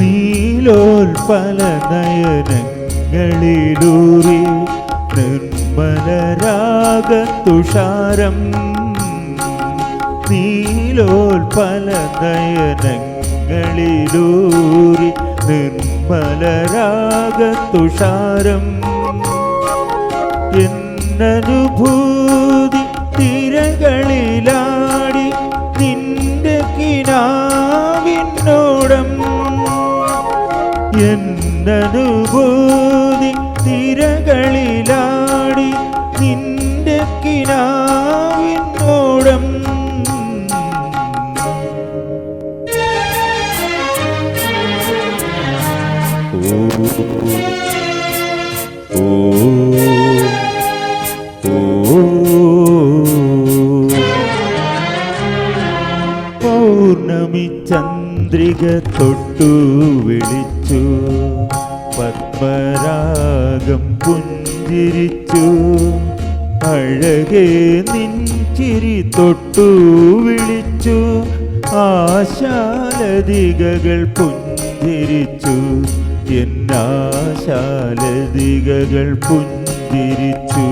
നീലോൽപല നയനങ്ങളിലൂറി നിർമ്മലരാഗത്തുഷാരം നീലോൽപലനയനങ്ങളിലൂറി നിർമ്മലരാഗത്തുഷാരം എന്നനുഭൂതി എന്നനുഭൂതി തിരകളിലാടി നിന്റെ കിനാവിനോടം. ഓ പൗർണമി ചന്ദ്രിക തൊട്ടു വിളിച്ചു. പത്മരാഗം പുഞ്ചിരിച്ചു. അഴകേ നിൻചിരി തൊട്ടു വിളിച്ചു. ആശാലതികകൾ പുഞ്ചിരിച്ചു. എന്നാശാലതികകൾ പുഞ്ചിരിച്ചു.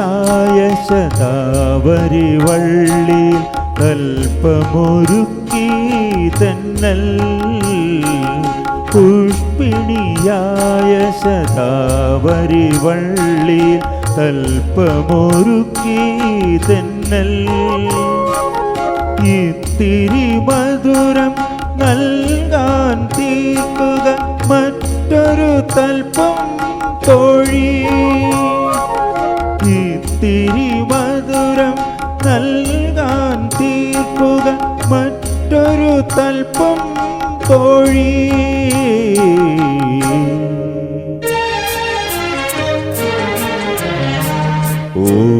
പുഷ്പിണിയായ ശതാവരി വള്ളിയിൽ കൽപ്പമൊരുക്കി തന്നൽ. പുഷ്പിണിയായ ശതാവരി വള്ളിയിൽ കൽപ്പമൊരുക്കി തന്നൽ. ഇത്തിരി മധുരം ഇത്തിരി മധുരം നൽകാൻ തീർക്കുക മറ്റൊരു തൽപ്പം തോഴി ഓ ഓ